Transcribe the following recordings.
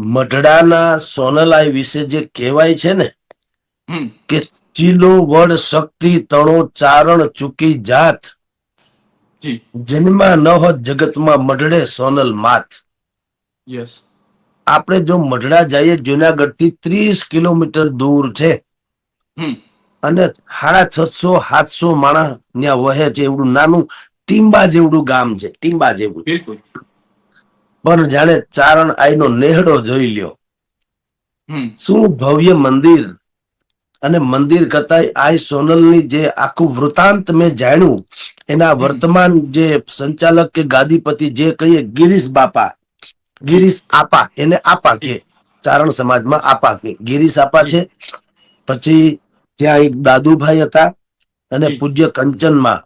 મઢડાના સોનલાઈ વિશે જે કહેવાય છે ને કે ચીલો વડ શક્તિ તણો ચારણ ચૂકી જાત. જન્મા ન હોત જગતમાં મઢડે સોનલ માત. યસ. આપણે જો મઢડા જઈએ જુનાગઢથી ત્રીસ કિલોમીટર દૂર છે. અને સાડા છસો સાતસો માણસ ત્યાં વહે છે. એવડું નાનું ટીમ્બા જેવડું ગામ છે. ટીમ્બા જેવું. બિલકુલ. પણ જાણે ચારણ આઈનો નેહડો જોઈ લ્યો. શું ભવ્ય મંદિર અને મંદિર કરતા આઈ સોનલની જે આખું વૃતાંત મેં જાણ્યું એના વર્તમાન જે સંચાલક કે ગાદીપતિ જે કહીએ ગિરીશ બાપા ગિરીશ આપા એને આપા કે ચારણ સમાજમાં આપા કે. ગિરીશ આપા છે પછી ત્યાં એક દાદુભાઈ હતા અને પૂજ્ય કંચનમાં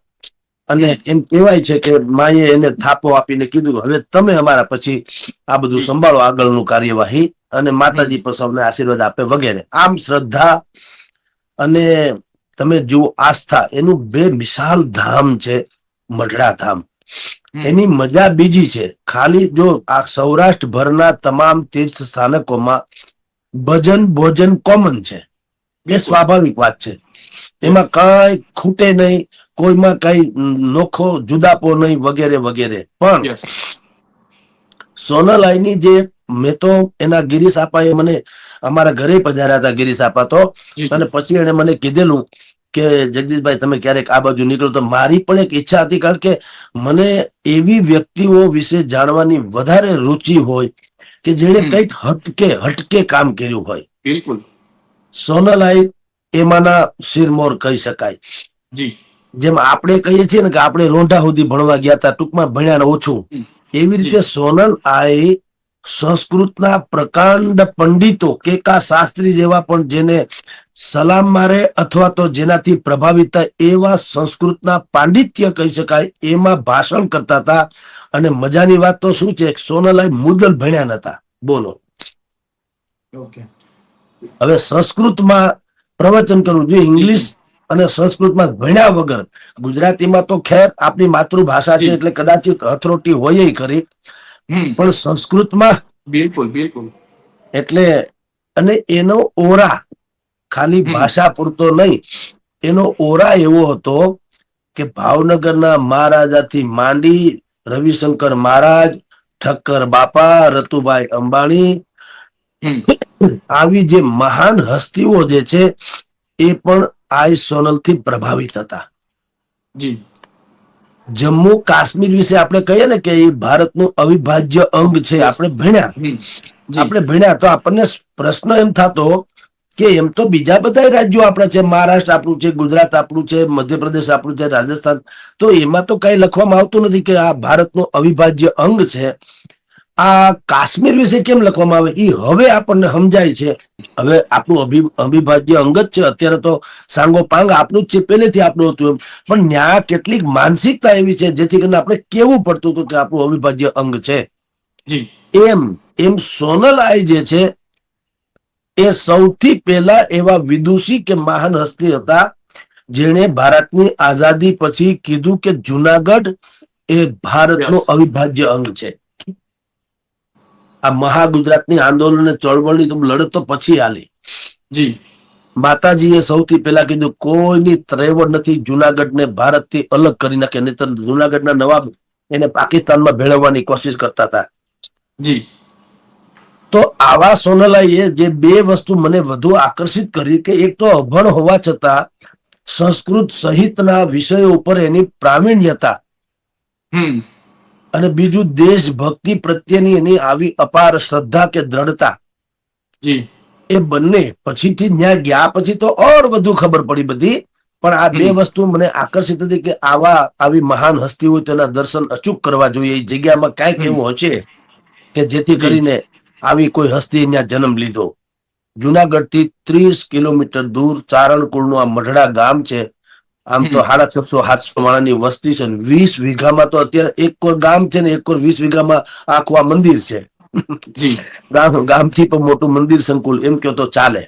અને એમ કહેવાય છે કે માએ એને થાપો આપીને કીધું હવે તમે અમારા પછી આ બધું. સંભાળો આગળનું કાર્યવાહી અને માતાજી પણ સૌને આશીર્વાદ આપે વગેરે. આમ શ્રદ્ધા અને તમે જુઓ આસ્થા એનું બે વિશાલ ધામ છે મઢડા ધામ. એની મજા બીજી છે ખાલી જો આ સૌરાષ્ટ્ર ભરના તમામ તીર્થ સ્થાનકોમાં ભજન ભોજન કોમન છે. એ સ્વાભાવિક વાત છે. એમાં કઈ ખૂટે નહીં કોઈમાં કઈ નોખો જુદાપો નહીં વગેરે વગેરે. પણ સોનલાઈની જે મેં તો એના ગિરીશ આપાએ મને અમારા ઘરે પધાર્યા હતા ગિરીશ આપા તો. અને પછી એને મને કીધેલું કે જગદીશભાઈ તમે ક્યારેક આ બાજુ નીકળો. તો મારી પણ એક ઈચ્છા હતી કારણ કે મને એવી વ્યક્તિઓ વિશે જાણવાની વધારે રુચિ હોય કે જેણે. કંઈક હટકે હટકે કામ કર્યું હોય. બિલકુલ. સોનલાઈ એમાંના શિરમોર કહી શકાય. જી. જેમ આપણે કહીએ છીએ ને કે આપણે રોંઢા સુધી ભણવા ગયા હતા ટૂંકમાં ભણ્યા ને ઓછું. એવી રીતે સોનલ આઈ સંસ્કૃતના પ્રકાંડ પંડિતો કેકા શાસ્ત્રી જેવા પણ જેને સલામ મારે અથવા તો જેનાથી પ્રભાવિત થાય એવા સંસ્કૃતના પાંડિત્ય કહી શકાય એમાં ભાષણ કરતા હતા. અને મજાની વાત તો શું છે? સોનલાઈ મુદલ ભણ્યા નતા. બોલો. ઓકે. હવે સંસ્કૃતમાં પ્રવચન કરવું જોઈએ. ઇંગ્લિશ અને સંસ્કૃતમાં ભણ્યા વગર. ગુજરાતીમાં તો ખેર આપણી માતૃભાષા છે એટલે કદાચિત હથરોટી હોય ખરી. પણ સંસ્કૃતમાં બિલકુલ બિલકુલ. એટલે અને એનો ઓરા ખાલી ભાષા પૂરતો નહીં. એનો ઓરા એવો હતો કે ભાવનગરના મહારાજાથી માંડી રવિશંકર મહારાજ ઠક્કર બાપા રતુભાઈ અંબાણી આવી જે મહાન હસ્તીઓ જે છે એ પણ આઈ સોનલથી પ્રભાવિત હતા. જી. જમ્મુ કાશ્મીર વિશે આપણે કહીએ ને કે એ ભારતનું અવિભાજ્ય અંગ છે આપણે ભણ્યા. આપણે ભણ્યા તો આપણને પ્રશ્ન એમ થતો કે એમ તો બીજા બધા રાજ્યો આપણા છે મહારાષ્ટ્ર આપણું છે ગુજરાત આપણું છે મધ્યપ્રદેશ આપણું છે રાજસ્થાન. તો એમાં તો કઈ લખવામાં આવતું નથી કે આ ભારતનું અવિભાજ્ય અંગ છે. આ કાશ્મીર વિશે કેમ લખવામાં આવે? એ હવે આપણને સમજાય છે. હવે આપણું અવિભાજ્ય અંગ જ છે. અત્યારે તો સાંગો પાંગ આપણું જ છે. પહેલેથી આપણું હતું એમ. પણ ન્યા કેટલીક માનસિકતા એવી છે જેથી કરીને આપણે કેવું પડતું હતું કે આપણું અવિભાજ્ય અંગ છે. જી. એમ એમ સોનલાઈ જે છે એ સૌથી પહેલા એવા વિદુષી કે મહાન હસ્તી હતા જેણે ભારતની આઝાદી પછી કીધું કે જુનાગઢ એ ભારતનો. અવિભાજ્ય અંગ છે. આ મહાગુજરાતની આંદોલન ચળવળની તો લડત તો પછી આલી જી. માતાજીએ સૌથી પહેલા કીધું કોઈની ત્રેવડ નથી જુનાગઢને ભારતથી અલગ કરી નાખે નહીતર જુનાગઢના નવાબ એને પાકિસ્તાનમાં ભેળવવાની કોશિશ કરતા હતા. જી. તો આવા સોનલાઈએ જે બે વસ્તુ મને વધુ આકર્ષિત કરી કે એક તો અભણ હોવા છતાં સંસ્કૃત સહિતના વિષયો ઉપર એની પ્રાવીણ્યતા. હમ. અને બીજું દેશભક્તિ પ્રત્યેની એની આવી અપાર શ્રદ્ધા કે દ્રઢતા જી. એ બંને પછીથી ત્યાં ગયા પછી તો ઓર વધુ ખબર પડી બધી. પણ આ બે વસ્તુ મને આકર્ષિત હતી કે આવા આવી મહાન હસ્તી હોય તેના દર્શન અચૂક કરવા જોઈએ. એ જગ્યામાં કાંઈક. એવું હશે કે જેથી કરીને આવી કોઈ હસ્તી ત્યાં જન્મ લીધો. જુનાગઢથી ત્રીસ કિલોમીટર દૂર ચારણકુળનું આ મઢડા ગામ છે. આમ તો. સાડા છસો સાતસો માળાની વસ્તી છે વીસ વીઘામાં તો અત્યારે એક કોર ગામ છે ને એક કોર વીસ વીઘામાં આખું આ મંદિર છે. ગામ ગામથી પણ મોટું મંદિર સંકુલ એમ કહો તો ચાલે.